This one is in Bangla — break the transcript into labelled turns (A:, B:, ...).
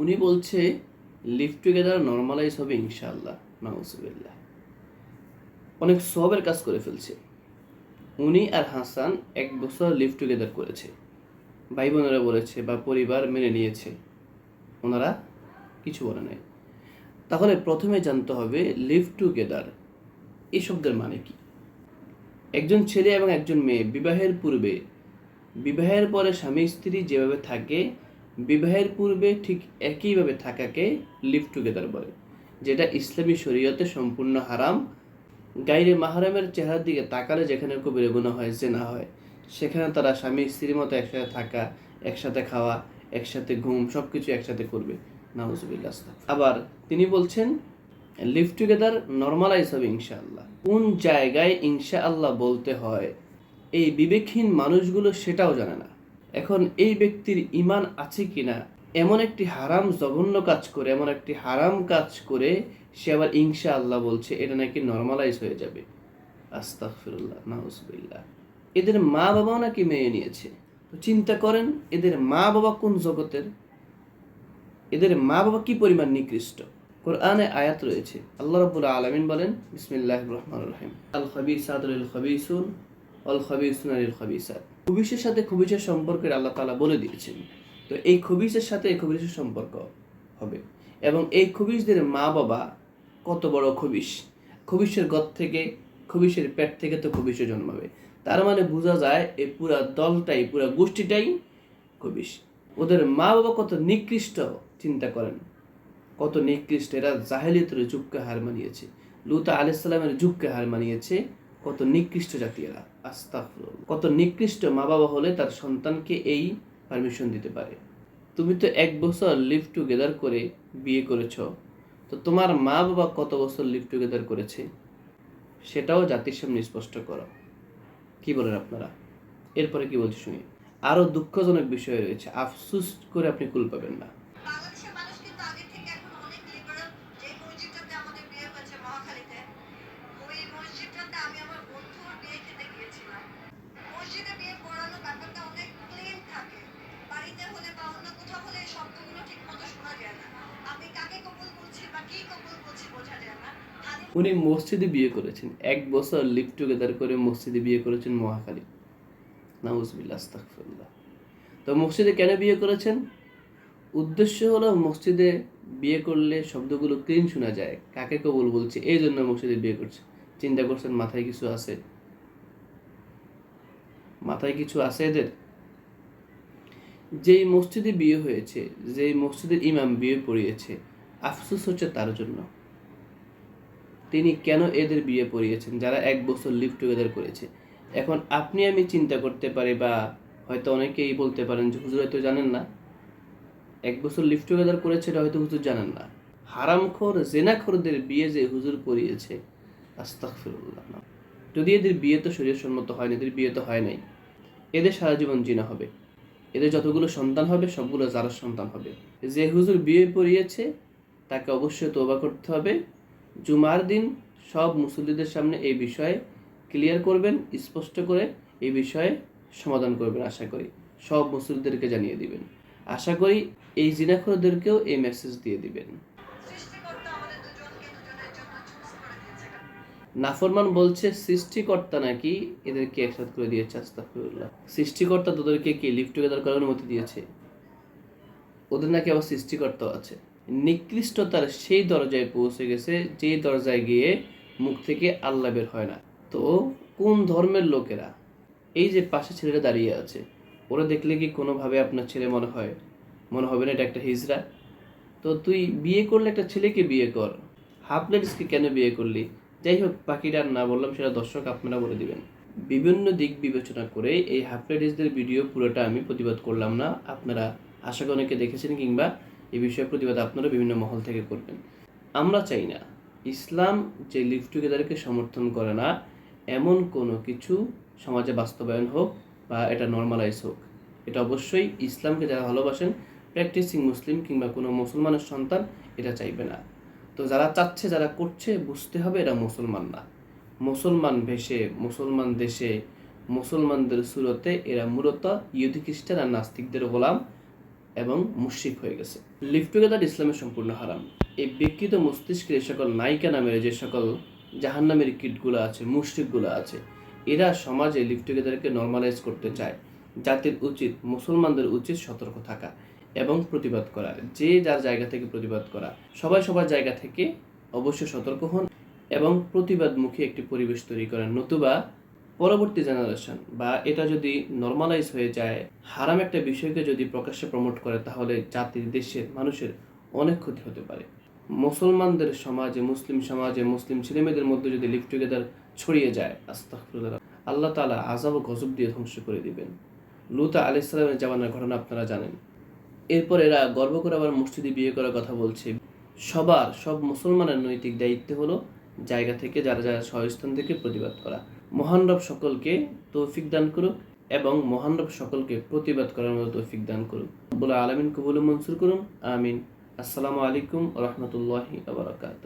A: উনি বলছে লিভ টুগেদার নর্মালাইজ হবে ইনশাআল্লাহ, নাউজুবিল্লাহ। অনেক সবের কাজ করে ফেলছে। উনি আর হাসান এক বছর লিভ টুগেদার করেছে। ভাই বোনেরা বলেছে বা পরিবার মেনে নিয়েছে। ওনারা কিছু বলে নাই। তাহলে প্রথমে জানতে হবে লিভ টুগেদার এই শব্দের মানে কি? একজন ছেলে এবং একজন মেয়ে বিবাহের পূর্বে, বিবাহের পরে স্বামী স্ত্রী যেভাবে থাকে বিবাহের পূর্বে ঠিক একইভাবে থাকাকে লিভ টুগেদার বলে, যেটা ইসলামী শরীয়তে সম্পূর্ণ হারাম। গাইরে মাহারামের চেহারার দিকে তাকালে যেখানে কবির গুণা হয় যে না হয়, সেখানে তারা স্বামী, স্ত্রীর মতো একসাথে থাকা, একসাথে খাওয়া, একসাথে ঘুম সব কিছু একসাথে করবে। নাউজুবিল্লাহ। আবার তিনি বলছেন লিভ টুগেদার নর্মালাইজ হবে ইনশাআল্লাহ। কোন জায়গায় ইনশাআল্লাহ বলতে হয়, এই বিবেকহীন মানুষগুলো সেটাও জানে না। এখন এই ব্যক্তির ইমান আছে কিনা? এমন একটি হারাম জঘন্য কাজ করে, এমন একটি হারাম কাজ করে সে আবার ইনশা আল্লাহ বলছে, এটা নাকি নর্মালাইজ হয়ে যাবে। আস্তাগফিরুল্লাহ, নাউজুবিল্লাহ। এদের মা বাবাও নাকি মেয়ে নিয়েছে। তো চিন্তা করেন, এদের মা বাবা কোন জগতের? এদের মা বাবা কি পরিমাণ নিকৃষ্ট? কোরআনে আয়াত রয়েছে। আল্লাহ রাব্বুল আলামিন বলেন, বিসমিল্লাহির রহমান রহিম। আল খাবিসাতু লিল খাবিসুন অল খাবিসুন লিল খাবিসাত। খুবিসের সাথে খুবিসের সম্পর্কের আল্লাহ তাআলা বলে দিয়েছেন। তো এই খুবিসের সাথে এই খুবিসের সম্পর্ক হবে। এবং এই খুবিসদের মা বাবা কত বড় খুবিস? খুবিসের গত থেকে, খুবিসের পেট থেকে তো খুবিসে জন্মাবে। তার মানে বোঝা যায় এই পুরা দলটাই, পুরা গোষ্ঠীটাই খুবিস। ওদের মা বাবা কত নিকৃষ্ট, চিন্তা করেন। কত নিকৃষ্ট, এরা জাহেলিয়তের যুগকে হার মানিয়েছে। লুতা আলাইসাল্লামের যুগকে হার মানিয়েছে। কত নিকৃষ্ট জাতি এরা আস্তাফরুল কত নিকৃষ্ট মা বাবা হলে তার সন্তানকে এই পারমিশন দিতে পারে। তুমি তো এক বছর লিভ টুগেদার করে বিয়ে করেছ, তো তোমার মা বাবা কত বছর লিভ টুগেদার করেছে, সেটাও জাতির সামনে স্পষ্ট করো। কি বলেন আপনারা? এরপরে কি বলছি শুনি। আরও দুঃখজনক বিষয় রয়েছে, আফসুস করে আপনি কুল পাবেন না। উনি মসজিদে বিয়ে করেছেন। এক বছর লিভ টুগেদার করে মসজিদে বিয়ে করেছেন মহাখালী। নাউজবিল্লা আস্তাগফিরুল্লাহ। তো মসজিদে কেন বিয়ে করেছেন? উদ্দেশ্য হলো মসজিদে বিয়ে করলে শব্দগুলো ক্লিন শোনা যায়। কাকে কবুল বলছে? এই জন্য মসজিদে বিয়ে করছে। চিন্তা করছেন, মাথায় কিছু আছে? মাথায় কিছু আছে এদের? যেই মসজিদে বিয়ে হয়েছে, যেই মসজিদের ইমাম বিয়ে পড়িয়েছে, আফসোস হচ্ছে তার জন্য। তিনি কেন এদের বিয়ে পড়িয়েছেন, যারা এক বছর লিভ টুগেদার করেছে? এখন আপনি আমি চিন্তা করতে পারি বা হয়তো অনেকেই বলতে পারেন যে, হুজুর হয়তো জানেন না। এক বছর লিভ টুগেদার করেছে এটা হয়তো হুজুর জানেন না। হারামখোর, জেনাখোরদের বিয়ে যে হুজুর পড়িয়েছে, আস্তাগফিরুল্লাহ, না। যদি এদের বিয়ে তো শরীরসম্মত হয় না এদের বিয়ে তো হয় নাই। এদের সারা জীবন জিনা হবে। এদের যতগুলো সন্তান হবে, সবগুলো যারা সন্তান হবে। যে হুজুর বিয়ে পড়িয়েছে, তাকে অবশ্যই তোবা করতে হবে। জুমার দিন সব মুসল্লিদের সামনে এই বিষয়ে ক্লিয়ার করবেন, স্পষ্ট করে এই বিষয়ে সমাধান করবেন আশা করি। সব মুসল্লিদেরকে জানিয়ে দিবেন। আশা করি এই জিনাখরদেরকেও এই মেসেজ দিয়ে দিবেন। নাফরমান বলছে, সৃষ্টিকর্তা নাকি এদেরকে একসাথ করে দিয়েছে? আস্তাগফিরুল্লাহ। সৃষ্টিকর্তা তোদেরকে কি লিভ টুগেদার করার অনুমতি দিয়েছে? ওদের নাকি আবার সৃষ্টিকর্তাও আছে। নিকৃষ্টতার সেই দরজায় পৌঁছে গেছে, যে দরজায় গিয়ে মুখ থেকে আল্লাহ বের হয় না। তো কোন ধর্মের লোকেরা? এই যে পাশে ছেলেটা দাঁড়িয়ে আছে, ওরা দেখলে কি কোনোভাবে আপনার ছেলে মনে হয়? মনে হবে না এটা একটা হিজড়া? তো তুই বিয়ে করলে একটা ছেলেকে বিয়ে কর। হাফ লেডিসকে কেন বিয়ে করলি? যাই হোক আর না বললাম, সেটা দর্শক আপনারা বলে দিবেন। বিভিন্ন দিক বিবেচনা করে এই হাফ লেডিসদের ভিডিও পুরোটা আমি প্রতিবাদ করলাম না। আপনারা আশা করি অনেকে দেখেছেন কিংবা এই বিষয়ে প্রতিবাদ আপনারা বিভিন্ন মহল থেকে করবেন। আমরা চাই না ইসলাম যে লিভ টুগেদারকে সমর্থন করে না, এমন কোনো কিছু সমাজে বাস্তবায়ন হোক বা এটা নর্মালাইজ হোক। এটা অবশ্যই ইসলামকে যারা ভালোবাসেন প্র্যাকটিসিং মুসলিম কিংবা কোনো মুসলমানের সন্তান, এটা চাইবে না। তো যারা চাচ্ছে, যারা করছে, বুঝতে হবে এরা মুসলমান না। মুসলমান ভেসে, মুসলমান দেশে, মুসলমানদের সুরতে এরা মূলত ইহুদি খ্রিস্টান আর নাস্তিকদের গোলাম এবং মুশরিক হয়ে গেছে। লিভ টুগেদার ইসলামের সম্পূর্ণ হারাম। এই বিকৃত মস্তিষ্কের এই সকল নায়িকা নামের যে সকল জাহান্নামের কীটগুলো আছে, মুশরিকগুলো আছে, এরা সমাজে লিভ টুগেদারকে নর্মালাইজ করতে চায়। জাতির উচিত, মুসলমানদের উচিত সতর্ক থাকা। এবং প্রতিবাদ করা। যে যার জায়গা থেকে প্রতিবাদ করা, সবাই সবার জায়গা থেকে অবশ্যই সতর্ক হন এবং প্রতিবাদমুখী একটি পরিবেশ তৈরি করেন। নতুবা পরবর্তী জেনারেশন বা এটা যদি নর্মালাইজ হয়ে যায়, হারাম একটা বিষয়কে যদি প্রকাশ্যে প্রমোট করে, তাহলে জাতির, দেশের, মানুষের অনেক ক্ষতি হতে পারে। মুসলমানদের সমাজে, মুসলিম সমাজে, মুসলিম ছেলেমেয়েদের মধ্যে যদি লিভ টুগেদার ছড়িয়ে যায়, আস্তাগফিরুল্লাহ, আল্লাহ তাআলা আযাব ও গজব দিয়ে ধ্বংস করে দিবেন। লুতা আলাইহিস সালামের জামানার ঘটনা আপনারা জানেন। এরপর এরা গর্ব করে আবার মসজিদে বিয়ে করার কথা বলছে। সবার, সব মুসলমানের নৈতিক দায়িত্ব হলো জায়গা থেকে যারা যারা সহস্থান থেকে প্রতিবাদ করা। মহান রব সকলকে তৌফিক দান করুক এবং মহান রব সকলকে প্রতিবাদ করার মতো তৌফিক দান করুক। বলে আলামিন কবুল মনসুর করুন। আমিন। আসসালামু আলাইকুম রহমতুল্লাহি আবরাকাত